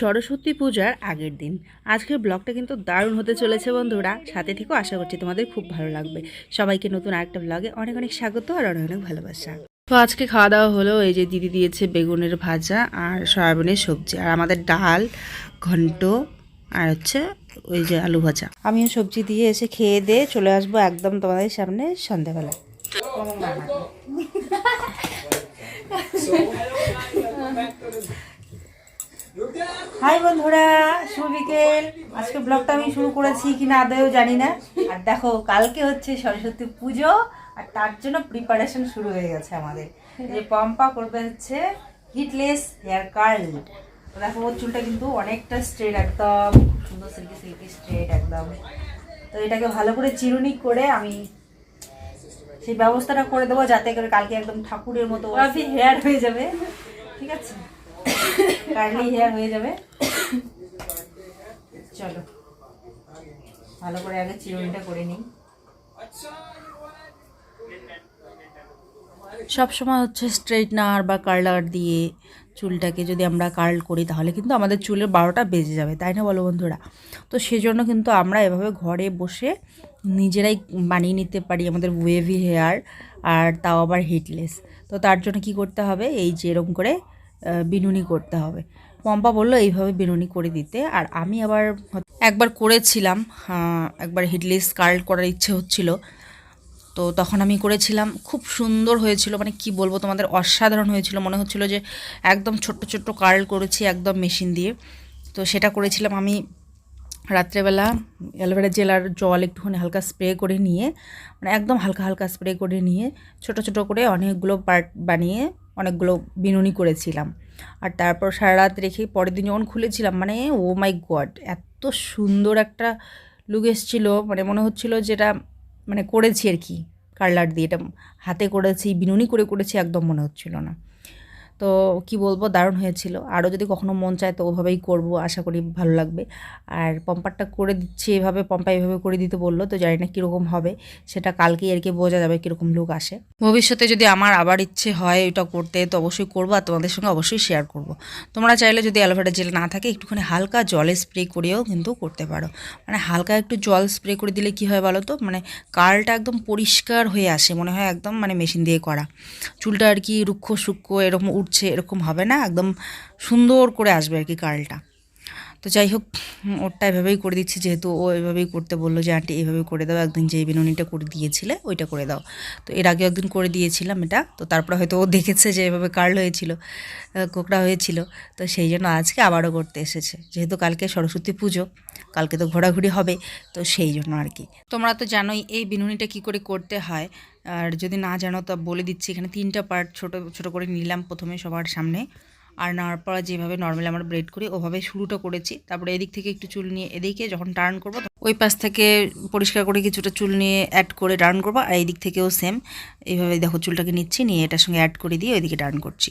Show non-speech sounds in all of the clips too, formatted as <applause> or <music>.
সরস্বতী পূজার আগের দিন। আজকের ব্লগটা কিন্তু দারুণ হতে চলেছে বন্ধুরা। সাথে থেকেও আশা করছি তোমাদের খুব ভালো লাগবে। সবাইকে নতুন আরেকটা ব্লগে অনেক অনেক স্বাগত আর অনেক অনেক ভালোবাসা। তো আজকে খাওয়া দাওয়া হলো এই যে দিদি দিয়েছে বেগুনের ভাজা আর সয়াবিনের সবজি। আর আমাদের ডাল ঘন্ট আর হচ্ছে ওই যে আলু ভাজা। আমিও সবজি দিয়ে এসে খেয়ে দিয়ে চলে আসব একদম তোমাদের সামনে সন্ধ্যাবেলা। <laughs> <laughs> <laughs> হাই বন্ধুরা শুভ বিকেল। আজকে ব্লগটা আমি শুরু করেছি কিনা আদৌ জানি না। আর দেখো কালকে হচ্ছে সরস্বতী পুজো আর তার জন্য প্রিপারেশন শুরু হয়ে গেছে আমাদের। যে পম্পা করবে হচ্ছে হিটলেস হেয়ার কার্ল দেখো ওর চুলটা কিন্তু অনেকটা স্ট্রেট একদম খুব সুন্দর সিল্কি সিল্কি স্ট্রেট একদম। তো এটাকে ভালো করে চিরুনি করে আমি সেই ব্যবস্থাটা করে দেবো যাতে করে কালকে একদম ঠাকুরের মতো হেয়ার হয়ে যাবে। ঠিক আছে? কার্লি হেয়ার হয়ে যাবে। চলো, ভালো করে আগে চিরুনিটা করে নিই। সব সময় হচ্ছে স্ট্রেটনার বা কার্লার দিয়ে চুলটাকে যদি আমরা কার্ল করি, তাহলে কিন্তু আমাদের চুলের বারোটা বেজে যাবে, তাই না বলো বন্ধুরা? তো সেজন্য কিন্তু আমরা এভাবে ঘরে বসে নিজেরাই বানিয়ে নিতে পারি আমাদের ওয়েভি হেয়ার আর তাও আবার হিটলেস তো তার জন্য কি করতে হবে? এই যে এরকম করে বিনুনি করতে হবে। পম্পা বলল, এইভাবে বিনুনি করে দিতে। আর আমি আবার একবার করেছিলাম একবার হিটলেস কার্ল করার ইচ্ছে হচ্ছিল। তো তখন আমি করেছিলাম। খুব সুন্দর হয়েছিল মানে কি বলব, তোমাদের অসাধারণ হয়েছিল। মনে হচ্ছিল যে একদম ছোট্ট ছোট্ট কার্ল করেছি একদম মেশিন দিয়ে। তো সেটা করেছিলাম আমি রাত্রেবেলা অ্যালোভেরা জেলার জল একটুখানি হালকা স্প্রে করে নিয়ে মানে একদম হালকা হালকা স্প্রে করে নিয়ে, ছোট ছোট করে অনেকগুলো পার্ট বানিয়ে অনেকগুলো বিনুনি করেছিলাম। আর তারপর সারা রাত রেখে পরের দিন যখন খুলেছিলাম মানে ও মাই গড, এত সুন্দর একটা লুক এসেছিল। মানে মনে হচ্ছিল যেটা মানে করেছি আর কি কার্লার দিয়ে। এটা হাতে করেছি, বিনুনি করে করেছি, একদম মনে হচ্ছিল না। তো কি বলব, দারুণ হয়েছিল। আরও যদি কখনো মন চায় তো ওভাবেই করব, আশা করি ভালো লাগবে। আর পম্পারটা করে দিচ্ছি এভাবে, পম্পা এভাবে করে দিতে বলল, তো জানি না কীরকম হবে। সেটা কালকেই আর কি বোঝা যাবে কীরকম লুক আসে। ভবিষ্যতে যদি আমার আবার ইচ্ছে হয় এটা করতে, তো অবশ্যই করব আর তোমাদের সঙ্গে অবশ্যই শেয়ার করব। তোমরা চাইলে যদি অ্যালোভেরা জেল না থাকে, একটুখানি হালকা জলে স্প্রে করেও কিন্তু করতে পারো। মানে হালকা একটু জল স্প্রে করে দিলে কি হয় বলো তো? মানে কালটা একদম পরিষ্কার হয়ে আসে, মনে হয় একদম মানে মেশিন দিয়ে করা। চুলটা আর কি রুক্ষ সূক্ষ্ম এরকম উঠছে এরকম হবে না। একদম সুন্দর করে আসবে আর কি কার্লটা তো যাই হোক, ওরটা এভাবেই করে দিচ্ছি, যেহেতু ও এভাবেই করতে বলল যে, আন্টি, এভাবে করে দাও, একদিন যে বিনুনিটা করে দিয়েছিলে, ওইটা করে দাও। তো এর আগে একদিন করে দিয়েছিলাম এটা, তো তারপরে হয়তো ও দেখেছে যে, এভাবে কার্ল হয়েছিল কোকড়া হয়েছিল, তো সেই জন্য আজকে আবারও করতে এসেছে। যেহেতু কালকে সরস্বতী পুজো, কালকে তো ঘোরাঘুরি হবে, তো সেই জন্য আর কি। তোমরা তো জানোই এই বিনুনিটা কি করে করতে হয়, আর যদি না জানো, তো বলে দিচ্ছি, এখানে তিনটা পার্ট ছোট ছোট করে নিলাম প্রথমে সবার সামনে। আর নেওয়ার পর যেভাবে নর্মালি আমরা ব্রেড করি, ওভাবে শুরুটা করেছি। তারপরে এদিক থেকে একটু চুল নিয়ে এদিকে যখন টার্ন করব ওই পাশ থেকে পরিষ্কার করে কিছুটা চুল নিয়ে অ্যাড করে টার্ন করব, আর এই দিক থেকেও সেম এইভাবে দেখো চুলটাকে নিচ্ছি, নিয়ে এটার সঙ্গে অ্যাড করে দিয়ে ওইদিকে টার্ন করছি।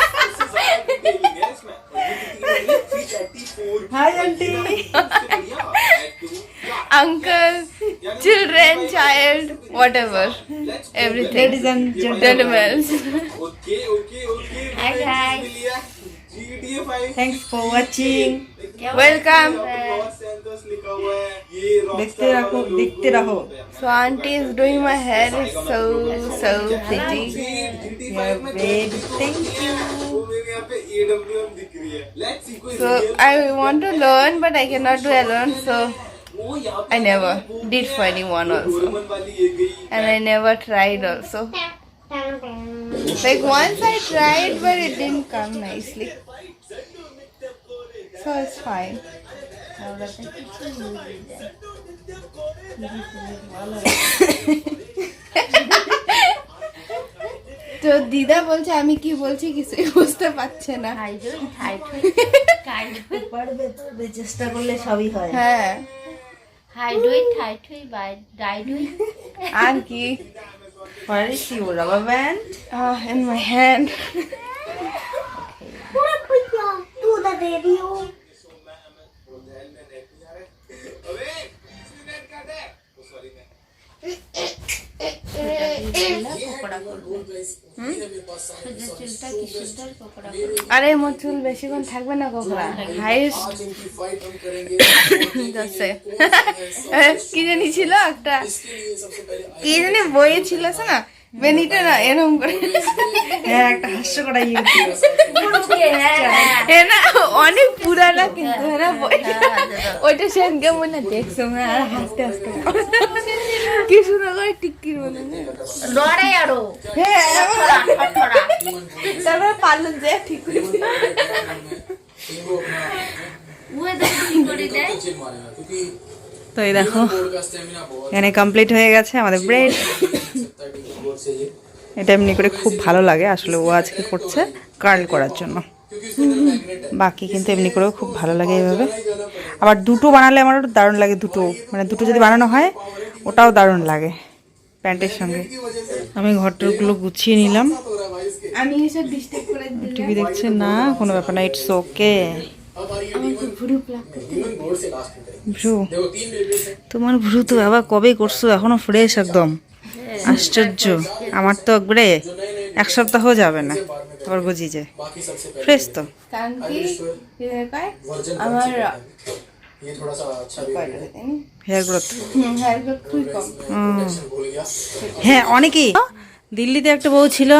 Hi auntie. Uncle, children, child, whatever. Everything. Ladies and gentlemen. Okay, okay, okay. Hi guys. Thanks for watching. Welcome. দেখতে রাখো দেখতে রাখো so aunty is doing my so is so so pretty So I want to learn but I cannot do alone so I never did for anyone also. And I never tried also. Like once I tried but it didn't come nicely. So it's fine. <laughs> তো দিদা বলছে আমি কি বলছি কিছুই বুঝতে পারছে না। চেষ্টা করলে সবই হয়। হ্যাঁ হাইডুই ঠাইঠুই বাই ডাইডুই আর কি Where is your rubber band? In my hand চুলটা পকোড়া করবে। আরে মোর চুল বেশিক্ষণ থাকবে না কখনো হাইস্ট কি জানি <laughs> <laughs> ছিল একটা? কি জানি বইয়ে ছিল না বেনিটা না এরকম করে হ্যাঁ একটা হাস্যকর ইয়ে এ না অনেক পুরানা কিন্তু হ্যাঁ বই ওইটা সেনকে মনে দেখছ না আর হাসতে হাসতে কি সুন্দর করে টিক্কির মনে না লড়ে আরও হ্যাঁ তারপরে পারলেন যে ঠিক করে করে তো এই দেখো এখানে কমপ্লিট হয়ে গেছে আমাদের ব্রেড এটা এমনি করে খুব ভালো লাগে আসলে ও আজকে করছে কার্ল করার জন্য। বাকি কিন্তু এমনি করেও খুব ভালো লাগে এইভাবে। আবার দুটো বানালে আমার দারুণ লাগে দুটো। মানে দুটো যদি বানানো হয় ওটাও দারুণ লাগে প্যান্টের সঙ্গে। আমি ঘরটাগুলো গুছিয়ে নিলাম। আমি এসব ডিস্টার্ব করে টিভি দেখছে না কোনো ব্যাপার না ইটস ওকে আমাকে ভুরু প্লাক ভ্রু। তোমার ভ্রু তো বাবা কবে করছ? এখনও ফ্রেশ একদম। আশ্চর্য। আমার তো একবারে এক সপ্তাহ যাবে না। আবার গজিয়ে যায় ফ্রেশ তো। আমার হেয়ার গ্রোথ। হ্যাঁ অনেকেই। দিল্লিতে একটা বউ ছিল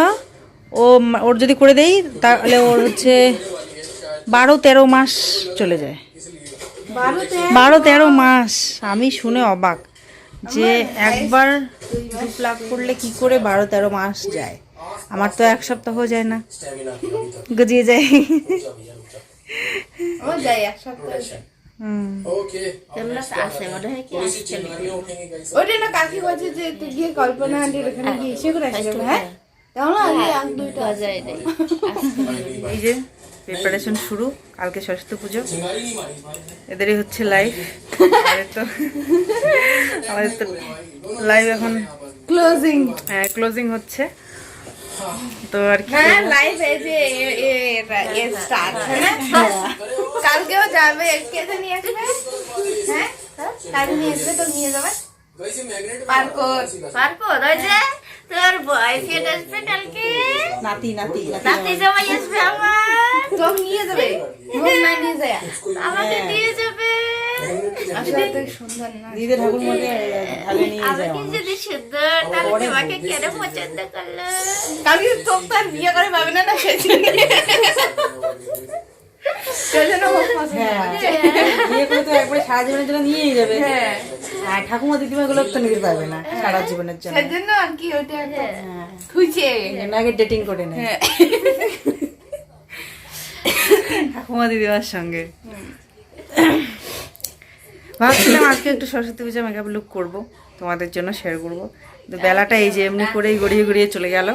ও ওর যদি করে দেই তাহলে ওর হচ্ছে বারো তেরো মাস চলে যায়। বারো তেরো মাস। আমি শুনে অবাক। যে একবার দু প্লাগ করলে কি করে বারো তেরো মাস যায়? আমার তো এক সপ্তাহ যায় না। গজিয়ে যায়। কল্পনা হ্যাঁ প্রিপারেশন শুরু কালকে সরস্বতী পুজো। এদেরই হচ্ছে লাইভ আমাদের তো আমাদের তো লাইভ এখন ক্লোজিং হ্যাঁ ক্লোজিং হচ্ছে। তো আর কি হ্যাঁ লাইভ এই যে এ- স্টার্ট হ্যাঁ <laughs> কালকেও যাবে কে জানি আসবে হ্যাঁ? কালকে নিয়ে আসবে তো নিয়ে যাবে। পার্ক পারব ওই যে তোর বয়ফ্রেন্ড আসবে কালকে নাতি নাতি নাতি জামাই আসবে আমার। তো নিয়ে যাবে। নিয়ে যায় আমাকে দিয়ে যাবে। আসলে তো সুন্দর না। দিদি ঠাকুর মধ্যে আগে নিয়ে যায় আমাকে যদি সুন্দর তাহলে তোমাকে কেন পছন্দ করল? কালকে তো তার বিয়ে করে পাবে না না বিয়ে করে তো একবারে সারা জীবনের জন্য নিয়েই যাবে। হ্যাঁ। আর ঠাকুমা দিদিমা গুলো তো নিতে পারবে না সারা জীবনের জন্য। সেজন্য আর কি ওটা একটা খুঁজে। আগে ডেটিং করে নেয়। হ্যাঁ। ঠাকুমা দিদিমার সঙ্গে। ভাবছিলাম আজকে একটু সরস্বতী পূজা মেকআপ লুক করব তোমাদের জন্য শেয়ার করব। কিন্তু বেলাটা এই যে এমনি করেই গড়িয়ে গড়িয়ে চলে গেল।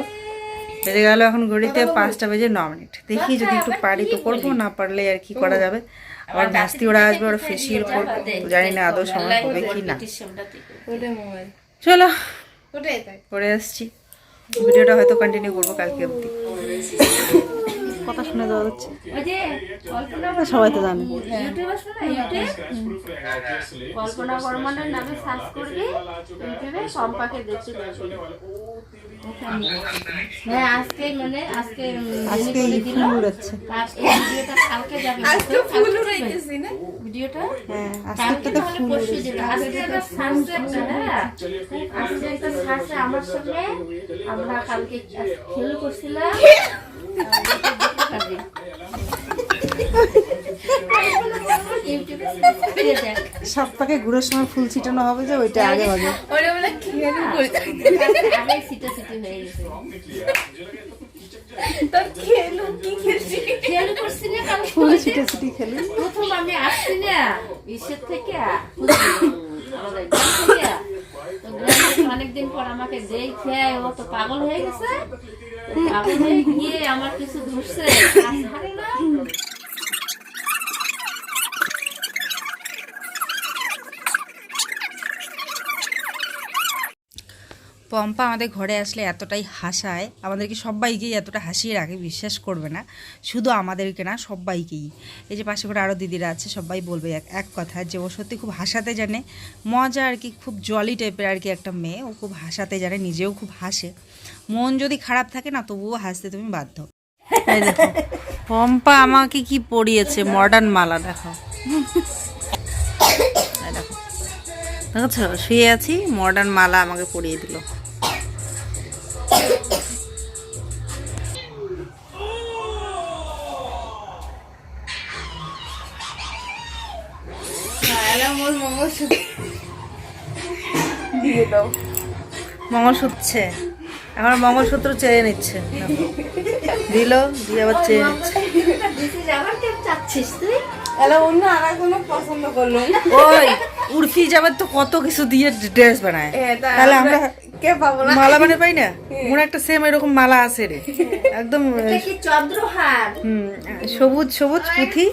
বেজে গেল এখন ঘড়িতে পাঁচটা বেজে ন মিনিট। দেখি যদি একটু পারি তো করব না পারলে আর কি করা যাবে? আবার ভাস্তি ওরা আসবে ওরা ফেসিয়াল করব। তো জানি না আদৌ সময় হবে কি না চলো। করে আসছি। ভিডিওটা হয়তো কন্টিনিউ করব কালকে অবধি। কথা শুনে দেওয়া হচ্ছে। ওই যে কল্পনা সবাই তো জানে। ইউটিউবে শোনা ইউটিউব? কল্পনা বর্মনের নামে সার্চ করবি ইউটিউবে সম্পাকে দেখতে পারবি হ্যাঁ আজকে মানে আজকে আজকে ফুল উড়াচ্ছে ভিডিওটা কালকে যাবে। আজকে ফুল উড়াইতেছি না? ভিডিওটা? হ্যাঁ আজকে তো আজকে একটা হ্যাঁ আজকে একটা সার্চে আমার সঙ্গে আমরা কালকে খেল করছিলাম। <laughs> সপ্তাহে ঘুরের সময় ফুল ছিটানো হবে যে ওইটা আগে হবে। ওটা বলে খেয়াল করি আগে সিটে সিটে হয়ে গেছে। তোর খেলো কি খেলছি? খেয়াল করছি না কাল ফুল ছিটে ছিটি খেলি। প্রথম আমি আসছি না থেকে। আমাদের থেকে। অনেকদিন পর আমাকে যেই খেয়ে ও তো পাগল হয়ে গেছে। গিয়ে আমার কিছু ধরছে। আরে না পম্পা আমাদের ঘরে আসলে এতটাই হাসায়, আমাদেরকে সবাইকেই এতটা হাসিয়ে রাখে, বিশ্বাস করবে না। শুধু আমাদেরকে না সবাইকেই এই যে পাশে করে আরও দিদিরা আছে সবাই বলবে এক এক কথা যে ও সত্যি খুব হাসাতে জানে। মজা আর কি, খুব জলি টাইপের আর কি একটা মেয়ে, ও খুব হাসাতে জানে, নিজেও খুব হাসে। মন যদি খারাপ থাকে না, তবুও হাসতে তুমি বাধ্য। পম্পা আমাকে কি পড়িয়েছে মডার্ন মালা, দেখো। দেখো। শুয়ে আছি মডার্ন মালা আমাকে পরিয়ে দিল। দিয়ে দাও মঙ্গলসূত্রে চেয়ে নিচ্ছে। দিল দিয়ে আবার চেয়ে নিচ্ছে। ওই উর্ফি যাবার তো কত কিছু দিয়ে ড্রেস বানায়। এ, তাহলে আমরা কে পাবো না? মালা বানাতে পাই না? মনে একটা সেম এরকম মালা আছে রে। একদম চন্দ্রহার? হুম, সবুজ সবুজ পুঁথি।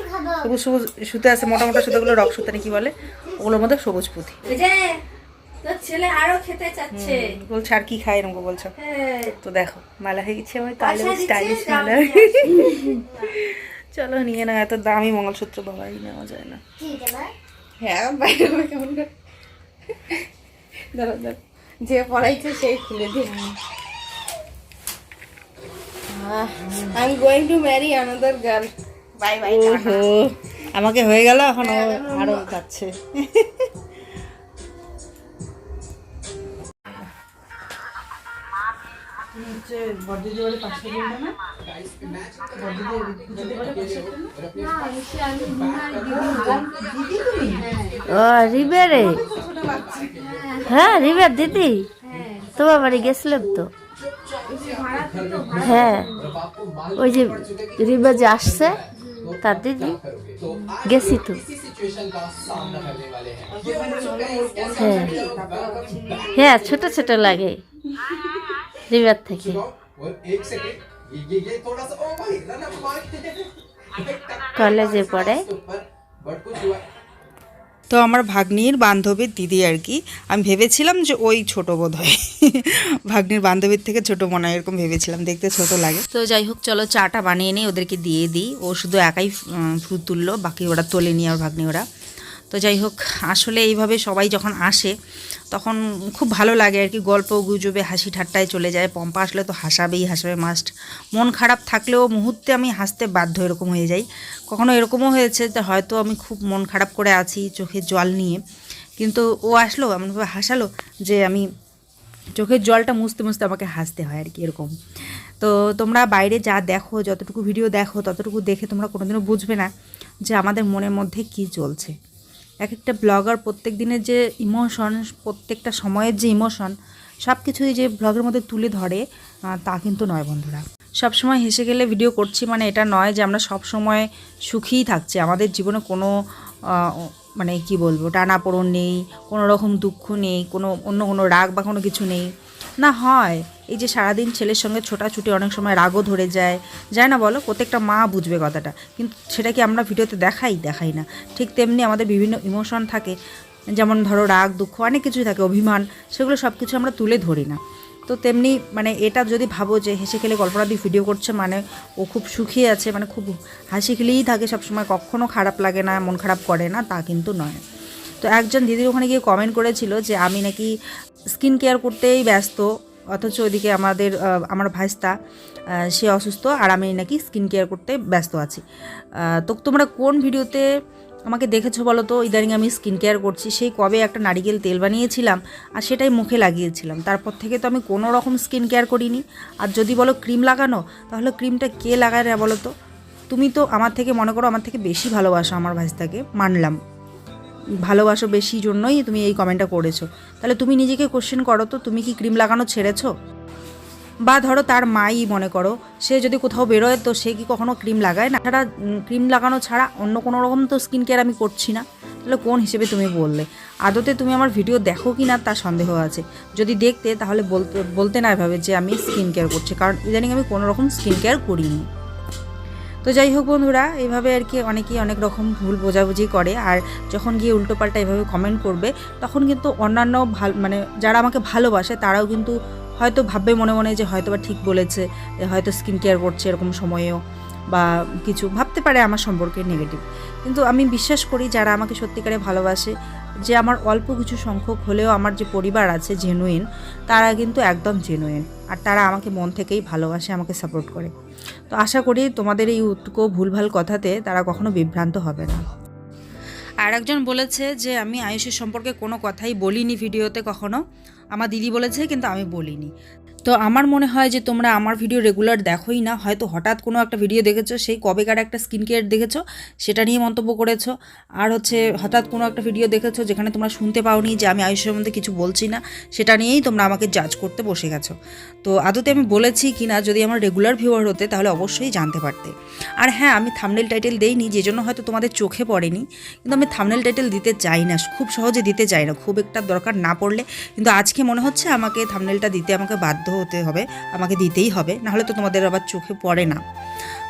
সবুজ সবুজ সুতে আছে মোটা মোটা সুতোগুলো রক সুতানি কি বলে? ওগুলোর মধ্যে সবুজ পুঁথি। ছেলে আরও খেতে চাচ্ছে। বলছে আর কি এরকম বলছো। হ্যাঁ। তো দেখো মালা হয়ে গেছে আমার কালো স্টাইলিশ মালা চলো নিয়ে না এত দামি মঙ্গলসূত্র বাবাই নেওয়া যায় না। হ্যাঁ বাইরে কেমন করে? দাঁড়া দাঁড়া যে পড়াইছে সেই খুলে I am going to marry another girl bye bye আমাকে হয়ে গেল এখন ও আরও যাচ্ছে। ও হ্যাঁ রিবে দিদি। তোমার বাড়ি গেছিলাম তো? হ্যাঁ। ওই যে রিবে যে আসছে, তার দিদি গেছি তো। হ্যাঁ। হ্যাঁ ছোট ছোট লাগে। লিভার থেকে। কলেজে পড়ে। তো আমার ভাগ্নির বান্ধবীর দিদি আর কি। আমি ভেবেছিলাম যে ওই ছোট বোধ হয় ভাগ্নির বান্ধবীর থেকে ছোট মনে হয় এরকম ভেবেছিলাম। দেখতে ছোট লাগে। তো যাই হোক চলো চাটা বানিয়ে নিই ওদেরকে দিয়ে দিই। ও শুধু একাই ফুল তুললো বাকি ওরা তোলে নিয়ে আর ভাগ্নি ওরা। তো যাই হোক, আসলে এইভাবে সবাই যখন আসে, তখন খুব ভালো লাগে আর কি। গল্প, গুজবে, হাসি ঠাট্টায় চলে যায়, পম্পা আসলে তো হাসাবেই, হাসাবে মাস্ট মন খারাপ থাকলেও মুহূর্তে আমি হাসতে বাধ্য এরকম হয়ে যাই। কখনো এরকমও হয়েছে যে হয়তো আমি খুব মন খারাপ করে আছি চোখে জল নিয়ে, কিন্তু ও আসলো, এমনভাবে হাসালো যে আমি চোখের জলটা মুছতে মুছতে আমাকে হাসতে হয় আর কি এরকম। তো তোমরা বাইরে যা দেখো, যতটুকু ভিডিও দেখো, ততটুকু দেখে তোমরা কোনোদিনও বুঝবে না যে আমাদের মনের মধ্যে কি চলছে। এক একটা ব্লগার প্রত্যেক দিনের যে ইমোশন প্রত্যেকটা সময়ের যে ইমোশন সব কিছুই যে ব্লগের মধ্যে তুলে ধরে তা কিন্তু নয় বন্ধুরা। সব সময় হেসে গেলে ভিডিও করছি মানে এটা নয় যে আমরা সব সময় সুখীই থাকছি। আমাদের জীবনে কোনো মানে কি বলব, টানাপোড়ন নেই, কোনো রকম দুঃখ নেই, কোনো অন্য কোনো রাগ বা কোনো কিছু নেই। না, হয়। এই যে সারাদিন ছেলের সঙ্গে ছোটাছুটি অনেক সময় রাগও ধরে যায়। যায় না বলো, প্রত্যেকটা মা বুঝবে কথাটা। কিন্তু সেটা কি আমরা ভিডিওতে দেখাই? দেখাই না। ঠিক তেমনি আমাদের বিভিন্ন ইমোশন থাকে। যেমন ধরো রাগ, দুঃখ, অনেক কিছুই থাকে, অভিমান, সেগুলো সব কিছু আমরা তুলে ধরি না। তো তেমনি মানে এটা যদি ভাবো যে হেসে খেলে গল্পটা দিয়ে ভিডিও করছে মানে ও খুব সুখী আছে মানে খুব হাসি খেলেই থাকে সবসময়। কখনো খারাপ লাগে না, মন খারাপ করে না, তা কিন্তু নয়। তো একজন দিদির ওখানে গিয়ে কমেন্ট করেছিল যে আমি নাকি স্কিন কেয়ার করতেই ব্যস্ত, অথচ ওইদিকে আমাদের আমার ভাইস্তা সে অসুস্থ আর আমি নাকি স্কিন কেয়ার করতে ব্যস্ত আছি। তো তোমরা কোন ভিডিওতে আমাকে দেখেছ বলো তো? ইদানিং আমি স্কিন কেয়ার করছি, সেই কবে একটা নারিকেল তেল বানিয়েছিলাম আর সেটাই মুখে লাগিয়েছিলাম। তারপর থেকে তো আমি কোনো রকম স্কিন কেয়ার করিনি। আর যদি বলো ক্রিম লাগানো, তাহলে ক্রিমটা কে লাগায় রে বলো তো? তুমি তো আমার থেকে, মনে করো আমার থেকে বেশি ভালোবাসো আমার ভাইস্তাকে, মানলাম। ভালোবাসো বেশি জন্যই তুমি এই কমেন্টটা করেছ। তাহলে তুমি নিজেকে কোশ্চেন করো তো, তুমি কি ক্রিম লাগানো ছেড়েছো? বা ধরো তার মাই মনে করো, সে যদি কোথাও বেরোয় তো সে কি কখনো ক্রিম লাগায় না? ছাড়া ক্রিম লাগানো ছাড়া অন্য কোনো রকম তো স্কিন কেয়ার আমি করছি না। তাহলে কোন হিসেবে তুমি বললে? আদতে তুমি আমার ভিডিও দেখো কি না তার সন্দেহ আছে। যদি দেখতে তাহলে বলতে বলতে না এভাবে যে আমি স্কিন কেয়ার করছি, কারণ ইদানিং আমি কোনো রকম স্কিন কেয়ার করিনি। তো যাই হোক বন্ধুরা এইভাবে আর কি অনেকেই অনেক রকম ভুল বোঝাবুঝি করে, আর যখন গিয়ে উল্টোপাল্টা এভাবে কমেন্ট করবে, তখন কিন্তু অন্যান্য ভালো মানে যারা আমাকে ভালোবাসে, তারাও কিন্তু হয়তো ভাববে মনে মনে যে হয়তো বা ঠিক বলেছে হয়তো স্কিন কেয়ার করছে এরকম সময়েও, বা কিছু ভাবতে পারে আমার সম্পর্কে নেগেটিভ কিন্তু আমি বিশ্বাস করি যারা আমাকে সত্যিকারে ভালোবাসে, যে আমার অল্প কিছু সংখ্যক হলেও আমার যে পরিবার আছে জেনুইন তারা কিন্তু একদম জেনুইন আর তারা আমাকে মন থেকেই ভালোবাসে, আমাকে সাপোর্ট করে। তো আশা করি তোমাদের এই উটকো ভুলভাল কথাতে তারা কখনো বিভ্রান্ত হবে না। আর একজন বলেছে যে, আমি আয়ুষের সম্পর্কে কোনো কথাই বলিনি ভিডিওতে কখনো। আমার দিদি বলেছে, কিন্তু আমি বলিনি। তো আমার মনে হয় যে তোমরা আমার ভিডিও রেগুলার দেখোই না। হয়তো হঠাৎ কোনো একটা ভিডিও দেখেছ, সেই কবেকার একটা স্কিন কেয়ার দেখেছ, সেটা নিয়ে মন্তব্য করেছ। আর হচ্ছে হঠাৎ কোনো একটা ভিডিও দেখেছ যেখানে তোমরা শুনতে পাওনি যে আমি আয়ুষের সম্বন্ধে কিছু বলছি না, সেটা নিয়েই তোমরা আমাকে জাজ করতে বসে গেছো। তো আদতে আমি বলেছি কি না, যদি আমার রেগুলার ভিউয়ার হতে তাহলে অবশ্যই জানতে পারতে। আর হ্যাঁ আমি থামনেল টাইটেল দেইনি, যে জন্য হয়তো তোমাদের চোখে পড়েনি। কিন্তু আমি থামনেল টাইটেল দিতে চাই না, খুব সহজে দিতে চাই না, খুব একটা দরকার না পড়লে। কিন্তু আজকে মনে হচ্ছে আমাকে থামনেলটা দিতে আমাকে বাধ্য হতে হবে, আমাকে দিতেই হবে, নাহলে তো তোমাদের আবার চোখে পড়ে না।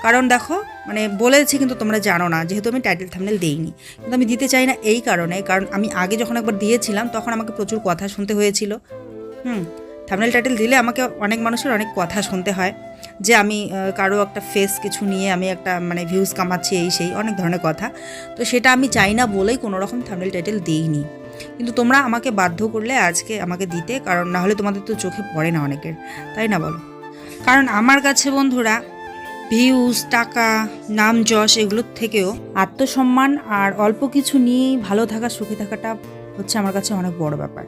কারণ দেখো মানে বলেছি কিন্তু তোমরা জানো না, যেহেতু আমি টাইটেল থামনেল দেইনি। কিন্তু আমি দিতে চাই না এই কারণে, কারণ আমি আগে যখন একবার দিয়েছিলাম, তখন আমাকে প্রচুর কথা শুনতে হয়েছিল। হুম থামনেল টাইটেল দিলে আমাকে অনেক মানুষের অনেক কথা শুনতে হয়, যে আমি কারও একটা ফেস কিছু নিয়ে আমি একটা মানে ভিউজ কামাচ্ছি, এই সেই, অনেক ধরনের কথা। তো সেটা আমি চাই না বলেই কোনো রকম থামনেল টাইটেল দিইনি। কিন্তু তোমরা আমাকে বাধ্য করলে আজকে আমাকে দিতে, কারণ না হলে তোমাদের তো চোখে পড়ে না অনেকের। তাই না বলো? কারণ আমার কাছে বন্ধুরা ভিউজ টাকা, নাম যশ, এগুলোর থেকেও আত্মসম্মান আর অল্প কিছু নিয়েই ভালো থাকা, সুখী থাকাটা হচ্ছে আমার কাছে অনেক বড় ব্যাপার।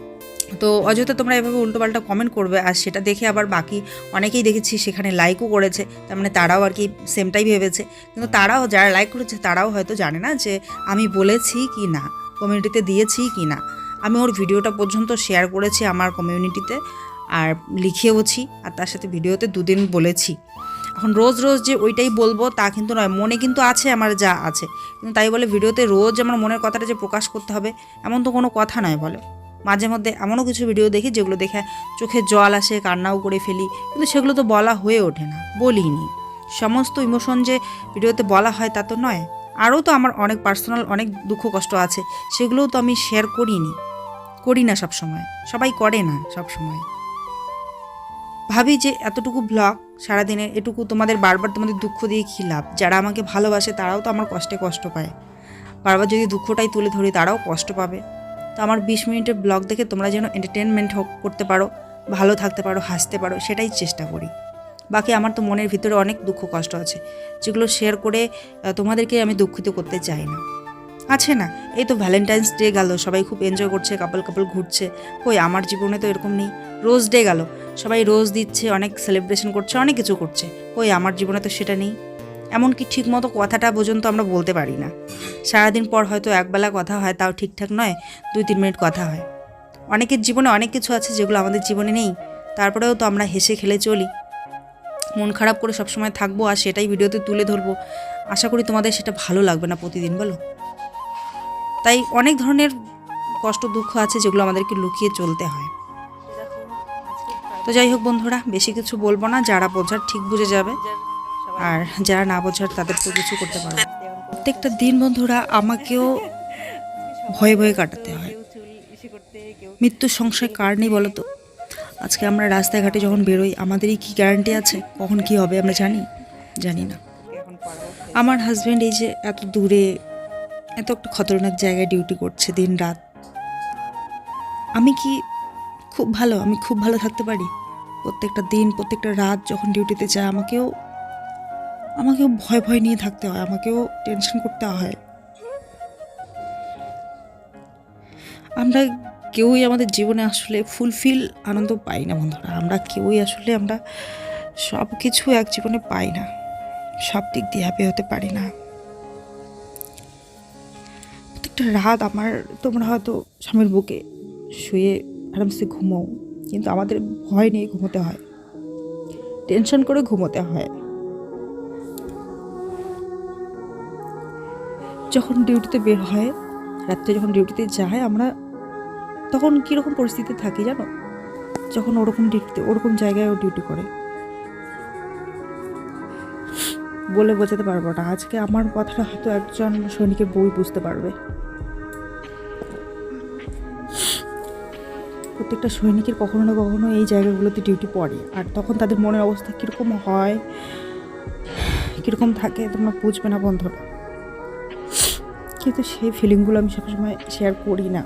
তো অযথা তোমরা এভাবে উল্টোপাল্টা কমেন্ট করবে, আর সেটা দেখে আবার বাকি অনেকেই দেখেছি সেখানে লাইকও করেছে, তার মানে তারাও আর কি সেমটাই ভেবেছে। কিন্তু তারাও যারা লাইক করেছে, তারাও হয়তো জানে না যে আমি বলেছি কি না। কমিউনিটিতে দিয়েছি কি না। আমি ওর ভিডিওটা পর্যন্ত শেয়ার করেছি আমার কমিউনিটিতে আর লিখেওছি আর তার সাথে ভিডিওতে দুদিন বলেছি। এখন রোজ রোজ যে ওইটাই বলব তা কিন্তু নয়, মনে কিন্তু আছে আমার যা আছে। কিন্তু তাই বলে ভিডিওতে রোজ আমার মনের কথাটা যে প্রকাশ করতে হবে, এমন তো কোনো কথা নয় বলো। মাঝে মধ্যে এমনও কিছু ভিডিও দেখি যেগুলো দেখে চোখে জল আসে, কান্নাও করে ফেলি। কিন্তু সেগুলো তো বলা হয়ে ওঠে না, বলিনি। সমস্ত ইমোশন যে ভিডিওতে বলা হয় তা তো নয়। আরও তো আমার অনেক পার্সোনাল অনেক দুঃখ কষ্ট আছে, সেগুলোও তো আমি শেয়ার করিনি। করি না সব সময় সবাই করে না সব সময় ভাবি যে এতটুকু ব্লগ সারাদিনে এটুকু তোমাদের বারবার তোমাদের দুঃখ দিয়ে কী লাভ? যারা আমাকে ভালোবাসে তারাও তো আমার কষ্টে কষ্ট পায়। বারবার যদি দুঃখটাই তুলে ধরি তারাও কষ্ট পাবে। তো আমার বিশ মিনিটের ব্লগ দেখে তোমরা যেন এন্টারটেনমেন্ট হোক, করতে পারো, ভালো থাকতে পারো, হাসতে পারো, সেটাই চেষ্টা করি। বাকি আমার তো মনের ভিতরে অনেক দুঃখ, কষ্ট আছে। যেগুলো শেয়ার করে তোমাদেরকে আমি দুঃখিত করতে চাই না। আছে না? এই তো ভ্যালেন্টাইন্স ডে গেল, সবাই খুব এনজয় করছে কাপল কাপল ঘুরছে। কই, আমার জীবনে তো এরকম নেই। রোজ ডে গেল, সবাই রোজ দিচ্ছে, অনেক সেলিব্রেশন করছে, অনেক কিছু করছে। কই, আমার জীবনে তো সেটা নেই। এমনকি ঠিকমতো কথাটা পর্যন্ত আমরা বলতে পারি না। সারাদিন পর হয়তো একবেলা কথা হয়, তাও ঠিকঠাক নয় দুই তিন মিনিট কথা হয়। অনেকের জীবনে অনেক কিছু আছে যেগুলো আমাদের জীবনে নেই। তারপরেও তো আমরা হেসে খেলে চলি। মন খারাপ করে সবসময় থাকব আর সেটাই ভিডিওতে তুলে ধরবো। আশা করি তোমাদের সেটা ভালো লাগবে না প্রতিদিন, বলো? তাই অনেক ধরনের কষ্ট দুঃখ আছে যেগুলো আমাদেরকে লুকিয়ে চলতে হয়। তো যাই হোক বন্ধুরা, বেশি কিছু বলব না, যারা বোঝার ঠিক বুঝে যাবে। আর যারা না বোঝার তাদের তো কিছু করতে পারবে। প্রত্যেকটা দিন বন্ধুরা, আমাকেও ভয়ে ভয়ে কাটাতে হয়। মৃত্যুর সংশয় কার নেই বলো তো? আজকে আমরা রাস্তাঘাটে যখন বেরোই, আমাদেরই কি গ্যারান্টি আছে? কখন কি হবে আমরা জানি? জানি না। আমার হাজব্যান্ড এই যে এত দূরে, এত একটা খতরনাক জায়গায় ডিউটি করছে দিন রাত। আমি কি খুব ভালো? আমি খুব ভালো থাকতে পারি? প্রত্যেকটা দিন, প্রত্যেকটা রাত যখন ডিউটিতে যায়, আমাকেও আমাকেও ভয় ভয় নিয়ে থাকতে হয়, আমাকেও টেনশন করতে হয়। আমরা কেউই আমাদের জীবনে আসলে ফুলফিল আনন্দ পাই না বন্ধুরা। আমরা কেউই আসলে আমরা সব কিছু এক জীবনে পাই না। সব দিক দিয়ে হ্যাপি হতে পারি না। প্রত্যেকটা রাত আমার তোমরা হয়তো স্বামীর বুকে শুয়ে আরামসে ঘুমো কিন্তু আমাদের ভয় নিয়ে ঘুমোতে হয়। টেনশন করে ঘুমোতে হয়। যখন ডিউটিতে বের হয়, রাত্রে যখন ডিউটিতে যায়, আমরা তখন কীরকম পরিস্থিতি থাকি জানো? যখন ওরকম ডিউটিতে ওরকম জায়গায় ও ডিউটি করে। বলে বোঝাতে পারব না। আজকে আমার কথাটা হয়তো একজন সৈনিকের বই বুঝতে পারবে। প্রত্যেকটা সৈনিকের কখনো না কখনো এই জায়গাগুলোতে ডিউটি পড়ে। আর তখন তাদের মনের অবস্থা কীরকম হয়, কীরকম থাকে, তোমরা বুঝবে না বন্ধুরা। কিন্তু সেই ফিলিংগুলো আমি সবসময় শেয়ার করি না।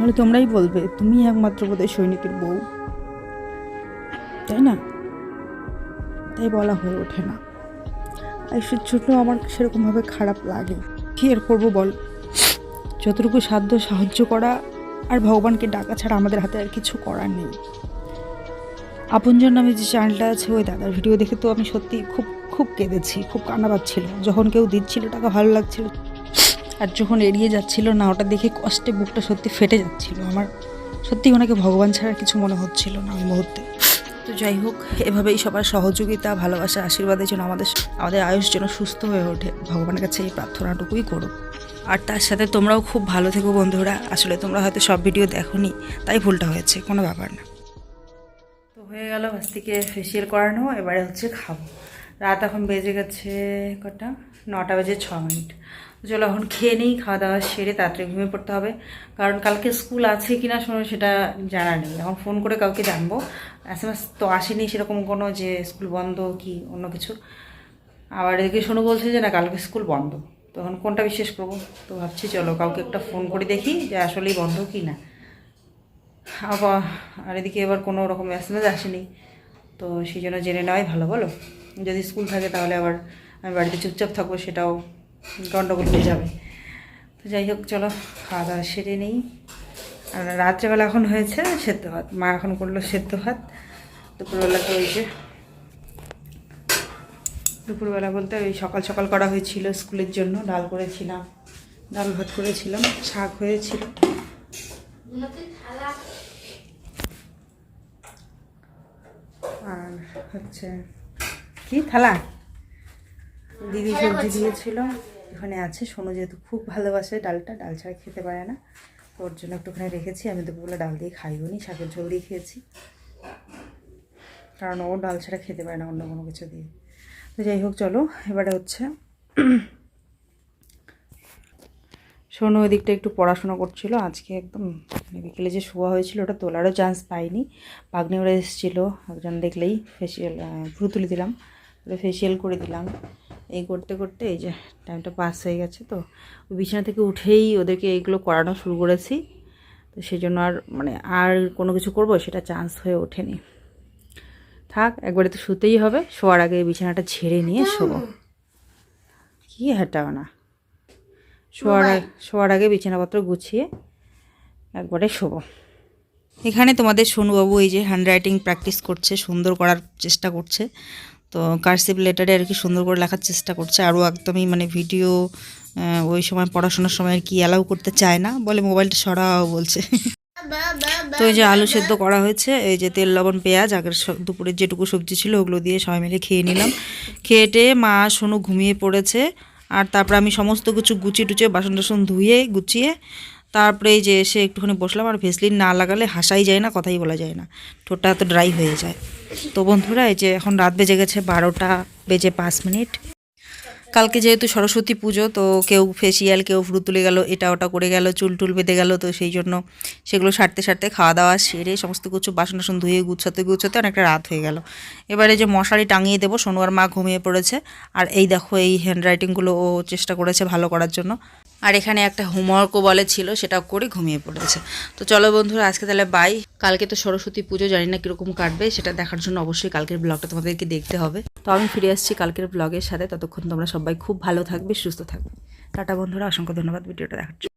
তাহলে তোমরাই বলবে তুমি একমাত্র বোধহয় সৈনিকের বউ। তাই না? তাই বলা হয়ে ওঠে না। আয়ুষের জন্য আমার সেরকমভাবে খারাপ লাগে। কী আর করব বল? যতটুকু সাধ্য, সাহায্য করা, আর ভগবানকে ডাকা ছাড়া আমাদের হাতে আর কিছু করার নেই। আপনজন নামে যে চ্যানেলটা আছে, ওই দাদার ভিডিও দেখে তো আমি সত্যি খুব খুব কেঁদেছি, খুব কান্না পাচ্ছিল যখন কেউ দিচ্ছিল, টাকা ভালো লাগছিল আর যখন এড়িয়ে যাচ্ছিল না, ওটা দেখে কষ্টে বুকটা সত্যি ফেটে যাচ্ছিল। আমার সত্যি ওনাকে ভগবান ছাড়া কিছু মনে হচ্ছিল না ওই মুহূর্তে। তো যাই হোক, এভাবেই সবার সহযোগিতা, ভালোবাসা, আশীর্বাদের জন্য আমাদের আমাদের আয়ুষ যেন সুস্থ হয়ে ওঠে। ভগবানের কাছে এই প্রার্থনাটুকুই করো। আর তার সাথে তোমরাও খুব ভালো থেকো বন্ধুরা। আসলে তোমরা হয়তো সব ভিডিও দেখোনি, তাই ভুলটা হয়েছে, কোনো ব্যাপার না। তো হয়ে গেল থেকে ফেসিয়াল করানো, এবারে হচ্ছে খাব। রাত এখন বেজে গেছে কটা? নটা বেজে ছ মিনিট। চলো এখন খেয়ে নিই, খাওয়া দাওয়া সেরে তাড়াতাড়ি ঘুমিয়ে পড়তে হবে। কারণ কালকে স্কুল আছে কি না শোনো সেটা জানা নেই। এখন ফোন করে কাউকে জানব। এস এম এস তো আসেনি সেরকম কোনো যে স্কুল বন্ধ কি অন্য কিছু। আবার এদিকে শোনো বলছে যে না, কালকে স্কুল বন্ধ। তখন কোনটা বিশ্বাস করব? তো ভাবছি চলো কাউকে একটা ফোন করে দেখি যে আসলেই বন্ধ কি না। আবার আর এদিকে এবার কোনো রকম মেসেজ আসেনি। তো সেই জন্য জেনে নেওয়াই ভালো, বলো? যদি স্কুল থাকে তাহলে আবার আমি বাড়িতে চুপচাপ থাকব সেটাও গণ্ডগোল হয়ে যাবে। তো যাই হোক, চলো, খাওয়া দাওয়া সেরে নেই। আর রাত্রেবেলা এখন হয়েছে সেদ্ধ ভাত। মা এখন করল সেদ্ধ ভাত। দুপুরবেলাতে ওই যে দুপুরবেলা বলতে ওই সকাল সকাল করা হয়েছিল স্কুলের জন্য। ডাল করেছিলাম, ডাল ভাত করেছিলাম, শাক হয়েছিল। আর হচ্ছে কি থালা? দিদি সবজি দিয়েছিল। এখানে আছে সোনু যেহেতু খুব ভালোবাসে ডালটা ডাল ছাড়া খেতে পারে না। তো ওর জন্য একটুখানি রেখেছি। আমি দুপুরবেলা ডাল দিয়ে খাইও নি শাকের ঝোল দিয়ে খেয়েছি। কারণ ও ডাল ছাড়া খেতে পারে না অন্য কোনো কিছু দিয়ে। তো যাই হোক চলো এবারে হচ্ছে সোনু ওই দিকটা একটু পড়াশোনা করছিল। আজকে একদম মানে বিকেলে যে শোয়া হয়েছিল ওটা তোলারও চান্স পাইনি। পাগনি ওরা এসেছিল একজন দেখলেই ফেসিয়াল ভ্রু তুলে দিলাম। ফেসিয়াল করে দিলাম। এই করতে করতে এই যে টাইমটা পাস হয়ে গেছে তো বিছানা থেকে উঠেই ওদেরকে এইগুলো করানো শুরু করেছি। তো সেই জন্য আর মানে আর কোনো কিছু করব সেটা চান্স হয়ে ওঠেনি। থাক একবারে তো শুতেই হবে শোয়ার আগে বিছানাটা ছেড়ে নিয়ে শোবো। কি হাঁটাও না শোয়ার শোয়ার আগে বিছানাপত্র গুছিয়ে একবারে শোবো। এখানে তোমাদের সোনুবাবু এই যে হ্যান্ড রাইটিং প্র্যাকটিস করছে সুন্দর করার চেষ্টা করছে। তো কার্সিভ লেটারে আর কি সুন্দর করে লেখার চেষ্টা করছে। আরও একদমই মানে ভিডিও ওই সময় পড়াশোনার সময় আর কি অ্যালাউ করতে চায় না, বলে মোবাইলটা সরাও বলছে। তো এই যে আলু সেদ্ধ করা হয়েছে, এই যে তেল, লবণ, পেঁয়াজ, আগের দুপুরের যেটুকু সবজি ছিল ওগুলো দিয়ে সবাই মিলে খেয়ে নিলাম। খেয়ে টেয়ে মা সোনু ঘুমিয়ে পড়েছে, আর তারপর আমি সমস্ত কিছু গুছিয়ে টুচিয়ে বাসন টাসন ধুয়ে, গুছিয়ে তারপরে যে এসে একটুখানি বসলাম আর ভেসলিন না লাগালে হাসাই যায় না, কথাই বলা যায় না। ঠোঁটটা এত ড্রাই হয়ে যায়। তো বন্ধুরা, এই যে এখন রাত বেজে গেছে বারোটা বেজে পাঁচ মিনিট। কালকে যেহেতু সরস্বতী পুজো, তো কেউ ফেসিয়াল কেউ ফ্রু তুলে গেল, এটা ওটা করে গেল, চুল টুল বেঁধে গেল, তো সেই জন্য সেগুলো সারতে সারতে খাওয়া দাওয়া সেরে সমস্ত কিছু বাসন টাসন ধুয়ে গুছাতে গুছাতে অনেকটা রাত হয়ে গেল। এবারে যে মশারি টাঙিয়ে দেবো, সোনুয়ার মা ঘুমিয়ে পড়েছে। আর এই দেখো, এই হ্যান্ড রাইটিংগুলো ও চেষ্টা করেছে ভালো করার জন্য। আর এখানে একটা হোমওয়ার্কও বলে ছিল, সেটাও করে ঘুমিয়ে পড়েছে। তো চলো বন্ধুরা, আজকে তাহলে বাই কালকে তো সরস্বতী পুজো, জানি না কীরকম কাটবে, সেটা দেখার জন্য অবশ্যই কালকের ব্লগটা তোমাদেরকে দেখতে হবে। তো আমি ফিরে আসছি কালকের ব্লগের সাথে। ততক্ষণ তোমরা সবাই খুব ভালো থাকবে, সুস্থ থাকবে। টাটা বন্ধুরা, অসংখ্য ধন্যবাদ, ভিডিওটা দেখার জন্য।